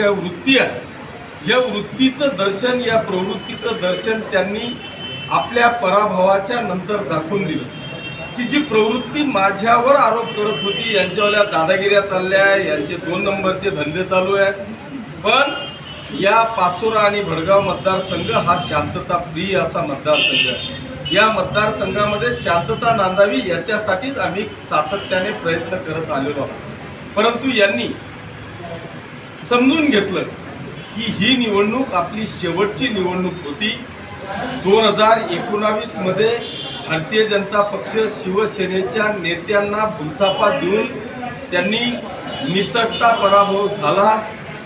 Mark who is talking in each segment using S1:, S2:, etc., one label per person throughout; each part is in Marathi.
S1: काय वृत्ती आहे या वृत्तीचं दर्शन या प्रवृत्तीचं दर्शन त्यांनी आपल्या पराभवाच्या नंतर दाखवून दिलं. की जी प्रवृत्ती माझ्यावर आरोप करत होती यांच्यावाल्या दादागिऱ्या चालल्या आहे यांचे दोन नंबरचे धंदे चालू आहे पण या पाचोरा आणि भडगाव मतदारसंघ हा शांतता प्रिय असा मतदारसंघ आहे. या मतदारसंघामध्ये शांतता नांदावी याच्यासाठीच आम्ही सातत्याने प्रयत्न करत आलेलो आहोत. परंतु यांनी समजून घेतलं की ही निवडणूक आपली शेवटची निवडणूक होती. दोन हजार एकोणावीसमध्ये भारतीय जनता पक्ष शिवसेनेच्या नेत्यांना भुलथापा देऊन त्यांनी निसटता पराभव झाला.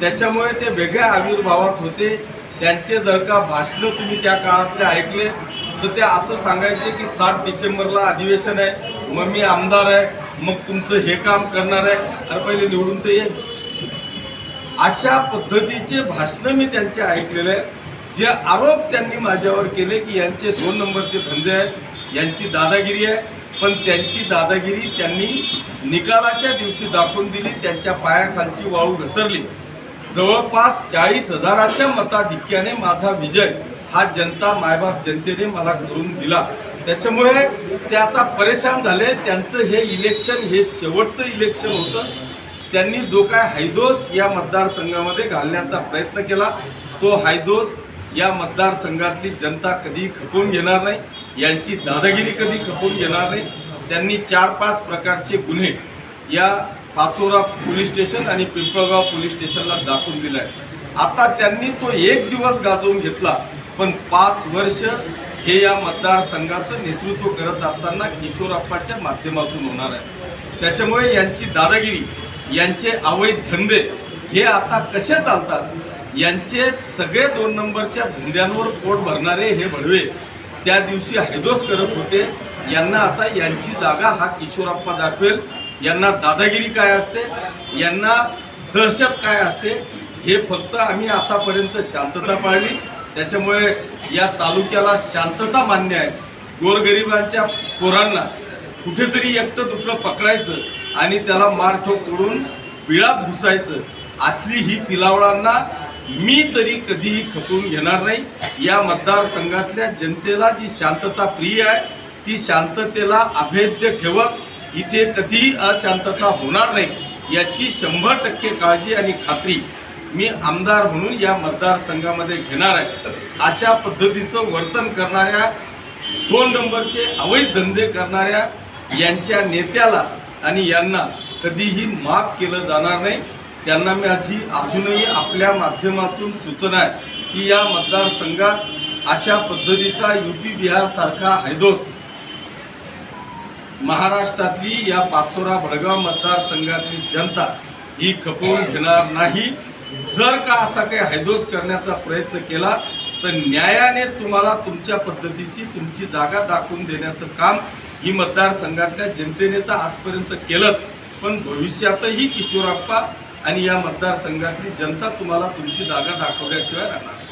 S1: त्याच्यामुळे ते वेगळ्या आविर्भावात होते. त्यांचे जर का भाषणं तुम्ही त्या काळातले ऐकले तर ते असं सांगायचे की सात डिसेंबरला अधिवेशन आहे मग मी आमदार आहे मग तुमचं हे काम करणार आहे. अरे पहिले निवडून तर येईल अशा पद्धतीचे भाषणं मी त्यांचे ऐकलेले आहेत जे आरोप त्यांनी माझ्यावर केले की यांचे दोन नंबरचे धंदे आहेत यांची दादागिरी आहे. पण त्यांची दादागिरी त्यांनी निकालाच्या दिवशी दाखवून दिली त्यांच्या पायाखालची वाळू घसरली. जवळपास चाळीस हजाराच्या मताधिक्याने माझा विजय हा जनता मायबाप जनतेने मला करून दिला. त्याच्यामुळे ते आता परेशान झाले. त्यांचं हे इलेक्शन हे शेवटचं इलेक्शन होतं. त्यांनी जो काय हायदोस या मतदारसंघामध्ये घालण्याचा प्रयत्न केला तो हायदोस या मतदारसंघातली जनता कधी खपवून घेणार नाही. यांची दादागिरी कधी खपवून घेणार नाही. त्यांनी चार पाच प्रकारचे गुन्हे या पाचोरा पोलीस स्टेशन आणि पिंपळगाव पोलीस स्टेशनला दाखवून दिला आहे आता त्यांनी तो एक दिवस गाजवून घेतला पण पाच वर्ष हे या मतदारसंघाचं नेतृत्व करत असताना किशोरप्पाच्या माध्यमातून होणार आहे. त्याच्यामुळे यांची दादागिरी यांचे अवैध धंदे हे आता कसे चालतात? यांचे सगळे दोन नंबरच्या धंद्यांवर पोट भरणारे हे भडवे त्या दिवशी हैदोस करत होते. यांना आता यांची जागा हा किशोरप्पा दाखवेल. यांना दादागिरी काय असते? यांना दहशत काय असते? हे फक्त आम्ही आतापर्यंत शांतता पाळली. त्याच्यामुळे या तालुक्याला शांतता मान्य आहे. गोरगरिबांच्या पोरांना कुठेतरी एकटं दुखलं पकडायचं. आणि त्याला मारठोक तोडून बिळात घुसायचं. असली ही पिलावळांना मी तरी कधीही खपवून घेणार नाही. या मतदारसंघातल्या जनतेला जी शांतता प्रिय आहे ती शांततेला अभेद्य ठेवत इथे कधीही अशांतता होणार नाही याची शंभर टक्के काळजी आणि खात्री मी आमदार म्हणून या मतदारसंघामध्ये घेणार आहे. अशा पद्धतीचं वर्तन करणाऱ्या दोन नंबरचे अवैध धंदे करणाऱ्या यांच्या नेत्याला आणि यांना कधीही माफ केलं जाणार नाही. त्यांना माझी अजूनही आपल्या माध्यमातून सूचना आहे की या मतदारसंघात अशा पद्धतीचा यू पी बिहारसारखा हैदोस महाराष्ट्रातली या पाचोरा भडगाव मतदारसंघातली जनता ही खपवून घेणार नाही. जर का असा काही हैदोस करण्याचा प्रयत्न केला तर न्यायाने तुम्हाला तुमच्या पद्धतीची तुमची जागा दाखवून देण्याचं काम ही मतदारसंघातल्या जनतेने तर आजपर्यंत केलं पण भविष्यातही किशोरप्पा आणि या मतदारसंघातली जनता तुम्हाला तुमची जागा दाखवल्याशिवाय राहणार